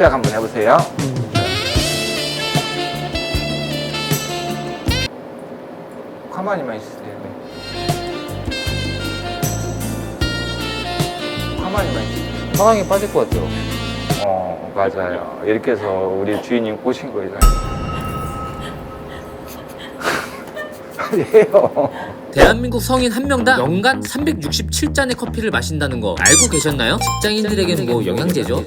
시작 한번 해보세요. 가만히만 있으세요. 네. 가만히만 있으세요. 상황에 빠질 것 같아요. 어, 맞아요. 이렇게 해서 우리 주인님 꼬신 거예요. 아니에요. 대한민국 성인 한 명당 연간 367잔의 커피를 마신다는 거 알고 계셨나요? 직장인들에게는 뭐 영양제죠?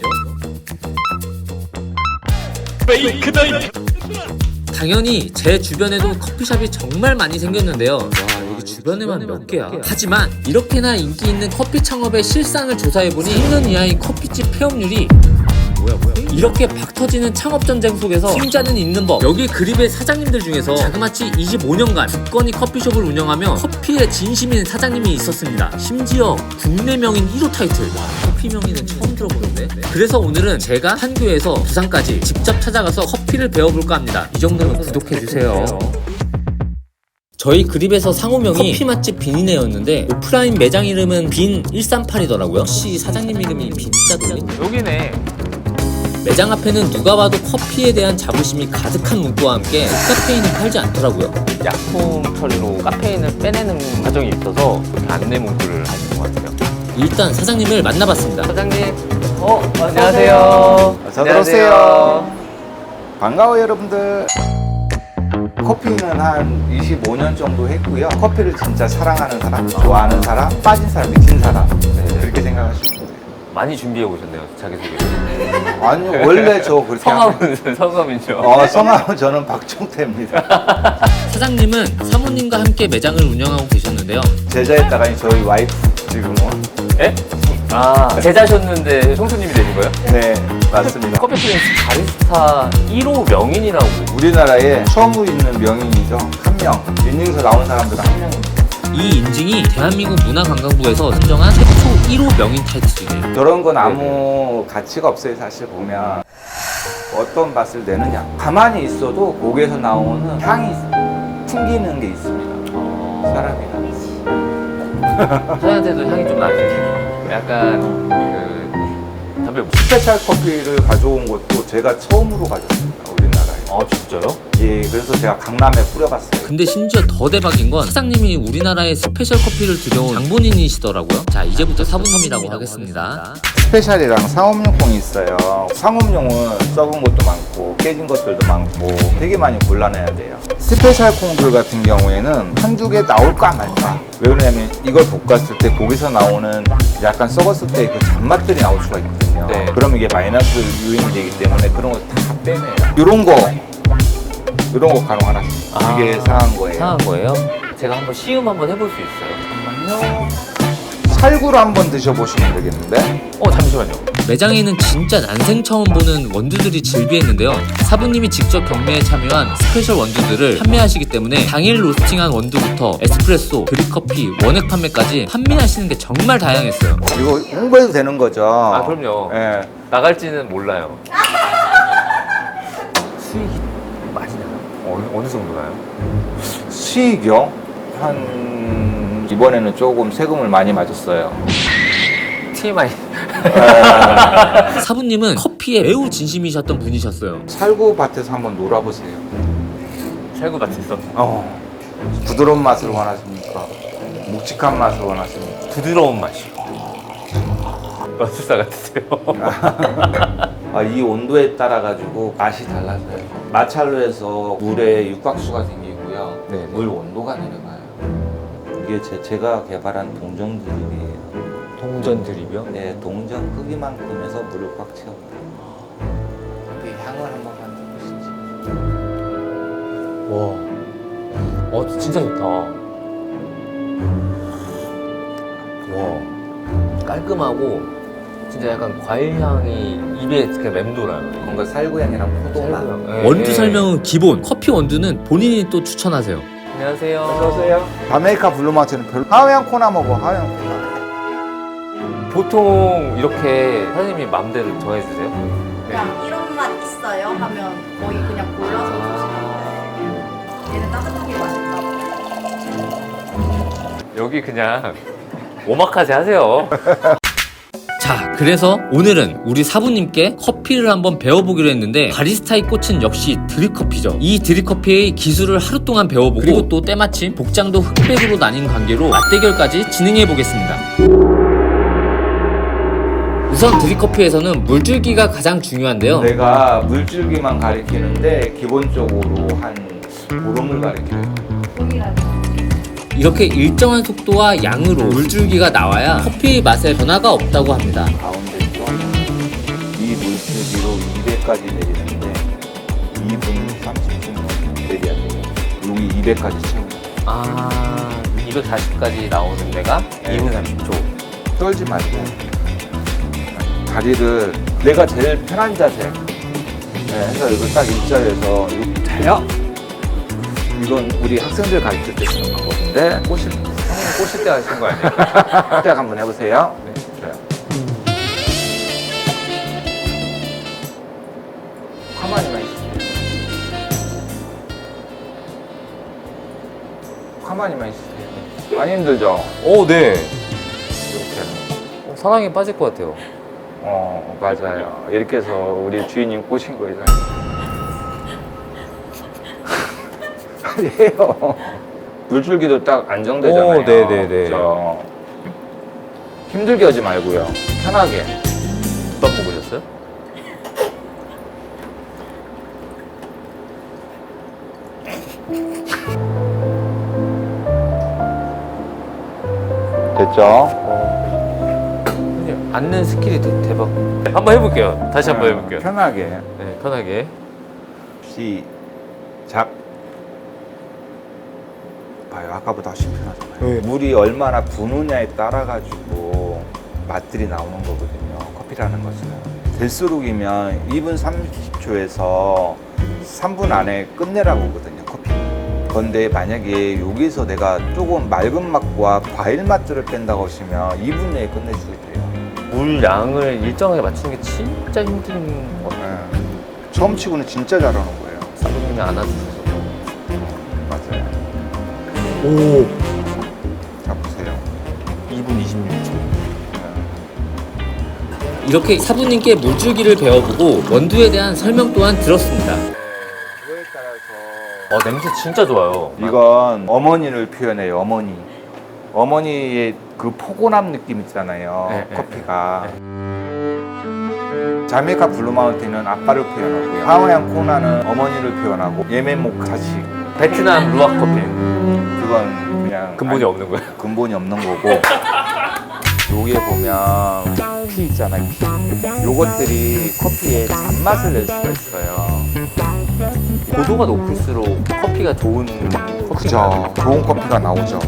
당연히 제 주변에도 커피숍이 정말 많이 생겼는데요. 와 여기 주변에만 몇 개야. 하지만 이렇게나 인기 있는 커피 창업의 실상을 조사해보니 10년 이하의 커피집 폐업률이 뭐야 뭐야? 이렇게 박 터지는 창업 전쟁 속에서 승자는 있는 법. 여기 그립의 사장님들 중에서 자그마치 25년간 굳건히 커피숍을 운영하며 커피에 진심인 사장님이 있었습니다. 심지어 국내 명인 1호 타이틀. 와 커피 명인은 처음 들어보는데? 그래서 오늘은 제가 판교에서 부산까지 직접 찾아가서 커피를 배워볼까 합니다. 이 정도면 구독해주세요. 저희 그립에서 상호명이 커피 맛집 빈이네였는데 오프라인 매장 이름은 빈 138이더라고요. 혹시 사장님 이름이 빈자돌림? 여기네. 매장 앞에는 누가 봐도 커피에 대한 자부심이 가득한 문구와 함께 카페인은 팔지 않더라고요. 약품 처리로 카페인을 빼내는 과정이 있어서 그렇게 안내 문구를 하신 것 같아요. 일단 사장님을 만나봤습니다. 사장님, 어, 안녕하세요. 어서 들어오세요. 반가워요, 여러분들. 커피는 한 25년 정도 했고요. 커피를 진짜 사랑하는 사람, 좋아하는 사람, 빠진 사람, 미친 사람. 네, 그렇게 생각하시면 돼요. 많이 준비해 오셨네요, 자기소개. 아니요, 원래 저 그렇게. 성함은, 성함이죠. 어, 성함은 저는 박종태입니다. 사장님은 사모님과 함께 매장을 운영하고 계셨는데요. 제자였다가 저희 와이프 지금은. 예? 아, 제자셨는데 총수님이 되신 거예요? 네, 맞습니다. 커피 프린스 바리스타 1호 명인이라고. 우리나라에 처음 있는 명인이죠. 한 명. 인증서 나온 사람들 한 명입니다. 이 인증이 대한민국 문화관광부에서 선정한 최초 1호 명인 타이틀이에요. 저런 건 아무 가치가 없어요, 사실 보면. 어떤 맛을 내느냐. 가만히 있어도 목에서 나오는 향이 풍기는 게 있습니다. 사람이랑. 저희한테도 향이 좀 나지. 약간, 그, 담배, 못- 스페셜 커피를 가져온 것도 제가 처음으로 가져왔습니다. 아, 진짜요? 예, 그래서 제가 강남에 뿌려봤어요. 근데 심지어 더 대박인 건 사장님이 우리나라에 스페셜 커피를 들여온 장본인이시더라고요. 자, 이제부터 사부님이라고 하겠습니다. 스페셜이랑 상업용콩이 있어요. 상업용은 썩은 것도 많고 깨진 것들도 많고 되게 많이 골라내야 돼요. 스페셜 콩들 같은 경우에는 한두 개 나올까 말까. 왜 그러냐면 이걸 볶았을 때 고기서 나오는 약간 썩었을 때 그 잔맛들이 나올 수가 있거든요. 네. 그러면 이게 마이너스 요인이 되기 때문에 그런 거 다 빼내요. 이런 거, 이런 거 가능 하나. 아. 이게 상한 거예요. 상한 거예요? 제가 한번 시음 한번 해볼 수 있어요? 잠깐만요. 살구로 한번 드셔보시면 되겠는데. 어, 잠시만요. 매장에는 진짜 난생 처음 보는 원두들이 즐비했는데요. 사부님이 직접 경매에 참여한 스페셜 원두들을 판매하시기 때문에 당일 로스팅한 원두부터 에스프레소, 드립커피, 원액 판매까지 판매하시는 게 정말 다양했어요. 이거 홍보해도 되는 거죠? 아, 그럼요. 예. 나갈지는 몰라요. 수익이 많이 나요? 어느, 어느 정도 나요? 수익이요? 한 이번에는 조금 세금을 많이 맞았어요. TMI. 사부님은 커피에 매우 진심이셨던 분이셨어요. 살구 밭에서 한번 놀아보세요. 살구 같았어. 어. 부드러운 맛을 원하십니까? 묵직한 맛을 원하십니까? 부드러운 맛이요. 마술사 같으세요. 아, 이 온도에 따라 가지고 맛이 달라져요. 마찰로에서 물에 육각수가 생기고요. 네, 네. 물 온도가 내려가요. 이게 제, 제가 개발한 동전 드립이에요. 동전 드립이요? 네, 동전 크기만큼 해서 물을 꽉 채웁니다. 그 향을 한번 맡아보시지. 와. 어, 진짜 좋다. 와. 깔끔하고, 진짜 약간 과일 향이 입에 그냥 맴돌아요. 뭔가 살구향이랑 포도맛. 네, 원두 네. 설명은 기본, 커피 원두는 본인이 또 추천하세요. 안녕하세요. 어서오세요. 아메리카 블루마트는 별로. 하우양 코나 먹어, 하우양 코나. 보통 이렇게 사장님이 마음대로 정해주세요? 그냥 이런 맛 있어요 하면 거의 그냥 골라서 주시는 얘는 따뜻한 게 맛있다고 여기 그냥 오마카세 하세요. 자, 자, 그래서 오늘은 우리 사부님께 커피를 한번 배워보기로 했는데 바리스타의 꽃은 역시 드립커피죠. 이 드립커피의 기술을 하루 동안 배워보고 그리고 또 때마침 복장도 흑백으로 나뉜 관계로 맞대결까지 진행해보겠습니다. 우선 드립커피에서는 물줄기가 가장 중요한데요. 내가 물줄기만 가리키는데 기본적으로 한 보름을 가리켜요. 이렇게 일정한 속도와 양으로 물줄기가 나와야 커피의 맛에 변화가 없다고 합니다. 가운데 좀이 물줄기로 200까지 내리는데 2분 30분 내려야 돼요. 여기 200까지 채우요. 아 240까지 나오는 데가 네. 2분 30초. 떨지 말고 다리를 내가 제일 편한 자세 네, 해서 이걸 딱 일자리에서 이렇게 자요 이건 우리 학생들 가르칠 때 쓰는 방법인데 꼬실 꼬실 때 하시는 거 아니에요? 딱 한번 해보세요 네, 좋아요 가만히만 있으세요 가만히만 있으세요 많이 힘들죠? 오 네. 이렇게 어, 사랑에 빠질 것 같아요. 어 맞아요 이렇게 해서 우리 주인님 꼬신 거예요 아니에요 물줄기도 딱 안정되잖아요 오, 네네네. 그죠? 힘들게 하지 말고요 편하게 국밥 먹으셨어요? 됐죠? 앉는 스킬이 대, 대박. 네, 한번 해볼게요. 다시 한번 어, 해볼게요. 편하게 네 편하게. 시작 봐요 아까보다 훨씬 편하잖아요 물이 얼마나 부느냐에 따라 가지고 맛들이 나오는 거거든요 커피라는 것은 될수록이면 2분 30초에서 3분 안에 끝내라고 하거든요 커피 그런데 만약에 여기서 내가 조금 맑은 맛과 과일 맛들을 뺀다고 하시면 2분 내에 끝내주셔도 돼요 물 양을 일정하게 맞추는 게 진짜 힘든 것 같아요. 네. 처음 치고는 진짜 잘하는 거예요 사부님이 안아주셔서. 맞아요 오. 자 보세요 2분 26초. 이렇게 사부님께 물줄기를 배워보고 원두에 대한 설명 또한 들었습니다. 그거에 따라서 어 냄새 진짜 좋아요. 이건 어머니를 표현해요 어머니 어머니의 그 포근함 느낌 있잖아요 네, 네, 커피가 자메이카 블루마운틴은 아빠를 표현하고요 하와이안 코나는 어머니를 표현하고 예멘 모카시 베트남 루아 커피. 그건 그냥 근본이 아니, 없는 거예요. 근본이 없는 거고 여기에 보면 피 있잖아요 피 요것들이 커피의 잔맛을 낼 수가 있어요 고도가 높을수록 커피가 좋은 커피가 그죠. 좋은 커피가 나오죠.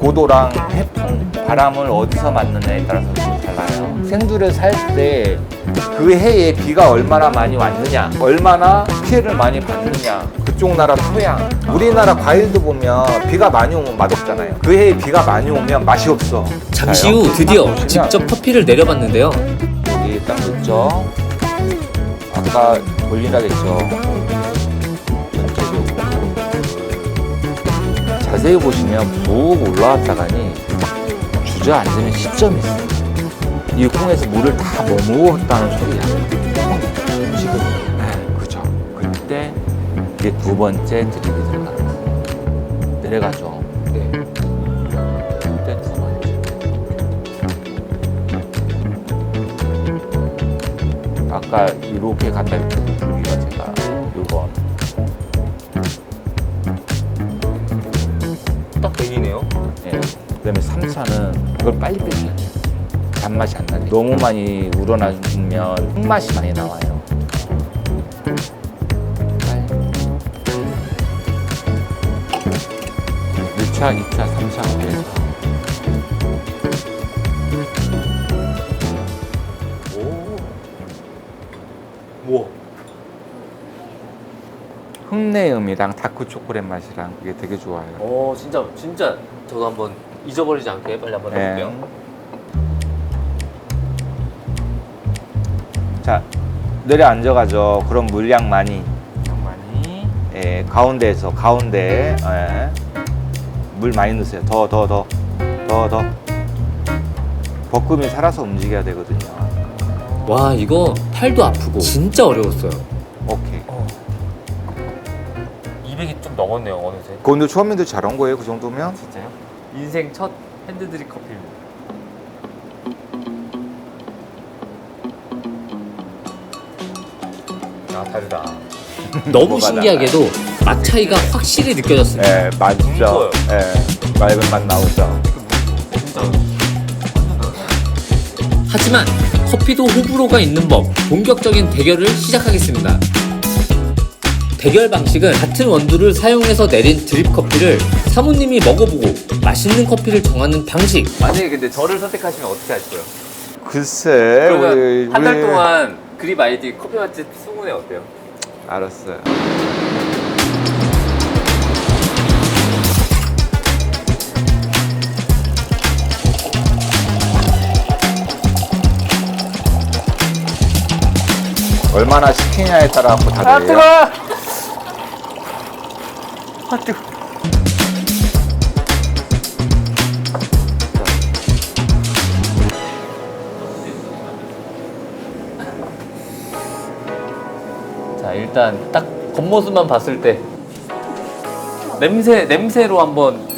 고도랑 해풍, 바람을 어디서 맞느냐에 따라서 좀 달라요. 생두를 살 때 그 해에 비가 얼마나 많이 왔느냐, 얼마나 피해를 많이 받느냐, 그쪽 나라 토양. 우리나라 과일도 보면 비가 많이 오면 맛없잖아요. 그 해에 비가 많이 오면 맛이 없어. 잠시. 후 드디어 보시면 직접 커피를 내려봤는데요. 여기 딱 넣죠. 아까 돌리라 했죠. 자세히 보시면 푹 올라왔다가니 주저앉으면 시점이 있어요. 이 콩에서 물을 다 머무었다는 소리야. 지금. 네, 그죠. 그때 이게 두 번째 드립이 들어가는 거예요. 내려가죠. 네. 그때 두 번째. 아까 이렇게 갖다 그다음에 3차는 이걸 빨리 빼줘야 돼요. 단맛이 안 나게. 너무 많이 우러나면 흙맛이 많이 나와요. 빨리. 1차, 2차, 3차 그래서 우와. 흙내음이랑 다크 초콜릿 맛이랑 그게 되게 좋아요. 오 진짜 진짜 저도 한번 잊어버리지 않게 빨리 한번 해볼게요. 네. 자 내려 앉아 가죠. 그럼 물량 많이. 많이. 예, 가운데에서 가운데 예. 물 많이 넣으세요. 더 더 더 더 더. 볶음이 살아서 움직여야 되거든요. 와 이거 팔도 아프고 진짜 어려웠어요. 오케이. 200이 좀 넘었네요 어느새. 그건데 처음인데 잘한 거예요, 그 정도면? 진짜요? 인생 첫 핸드드립 커피입니다. 아 다르다. 너무 뭐가 신기하게도 맛 차이가 확실히 느껴졌습니다. 예, 맞죠. 예, 맑은 맛 나오죠. 진짜. 하지만 커피도 호불호가 있는 법 본격적인 대결을 시작하겠습니다. 대결 방식은 같은 원두를 사용해서 내린 드립 커피를 사모님이 먹어보고 맛있는 커피를 정하는 방식. 만약에 근데 저를 선택하시면 어떻게 하실 거예요? 글쎄, 그러면 우리, 한달 우리- 동안 그립 아이디 커피 맛집 수문회 어때요? 알았어요. 얼마나 시키냐에 따라 갖고 다 돼요. 아 뜨거. 자 일단 딱 겉모습만 봤을 때 냄새 냄새로 한번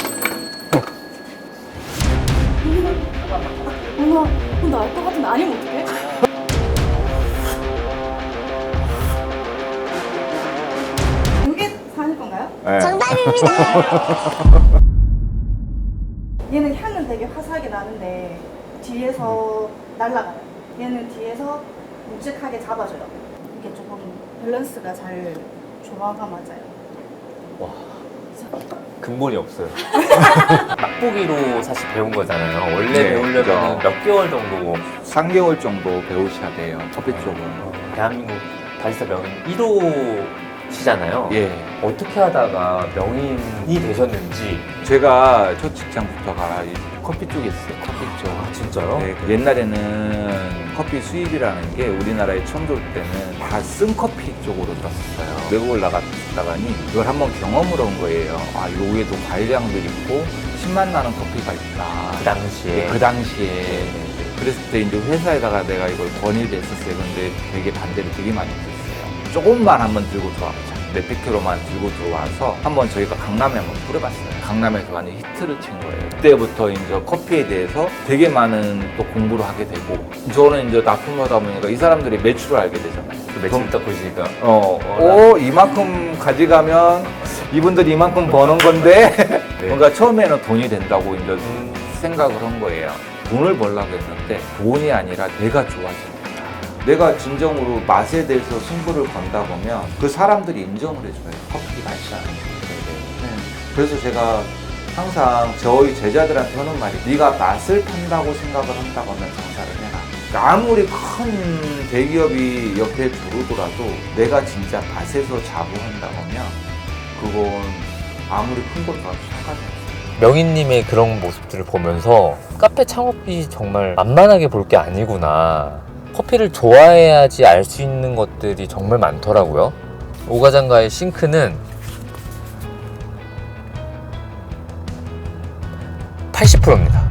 얘는 향은 되게 화사하게 나는데 뒤에서 날아가요. 얘는 뒤에서 묵직하게 잡아줘요. 이게 조금 밸런스가 잘 조화가 맞아요. 근본이 없어요. 맛보기로 사실 배운 거잖아요. 원래 네, 배우려면 그죠. 몇 개월 정도 3개월 정도 배우셔야 돼요. 커피 쪽은. 대한민국 바리스타 명인 1호 시잖아요. 예. 어떻게 하다가 명인이 되셨는지 제가 첫 직장부터가 이 커피 쪽에 있어요. 커피 쪽. 아, 진짜요? 네, 그 옛날에는 커피 수입이라는 게 우리나라에 처음 들어올 때는 다 쓴 커피 쪽으로 들었어요. 외국을 나갔다가니 이걸 한번 경험을 한 거예요. 아, 요 위에도 과일향도 있고 신맛 나는 커피가 있다. 그 당시에 그 당시에. 그랬을 때 이제 회사에다가 내가 이걸 건의를 했었어요. 근데 되게 반대를 되게 많이 했어요. 조금만 한번 들고 들어와보자. 몇 팩트로만 들고 들어와서 한번 저희가 강남에 한번 뿌려봤어요. 강남에서 완전 히트를 친 거예요. 그때부터 이제 커피에 대해서 되게 많은 또 공부를 하게 되고 저는 이제 납품하다 보니까 이 사람들이 매출을 알게 되잖아요. 그 매출 딱 보시니까 어, 어, 오, 이만큼 가져가면 이분들이 이만큼 버는 건데 뭔가 처음에는 돈이 된다고 이제 음, 생각을 한 거예요. 돈을 벌려고 했는데 돈이 아니라 내가 좋아진다. 내가 진정으로 맛에 대해서 승부를 건다 보면 그 사람들이 인정을 해줘요. 커피 맛이 않은 네. 그래서 제가 항상 저희 제자들한테 하는 말이 네가 맛을 판다고 생각을 한다고 하면 장사를 해라. 그러니까 아무리 큰 대기업이 옆에 들어오더라도 내가 진짜 맛에서 자부한다고 하면 그건 아무리 큰 것도 아주 상관이 없어요. 명인님의 그런 모습들을 보면서 카페 창업이 정말 만만하게 볼 게 아니구나. 커피를 좋아해야지 알 수 있는 것들이 정말 많더라고요. 오가장가의 싱크는 80%입니다.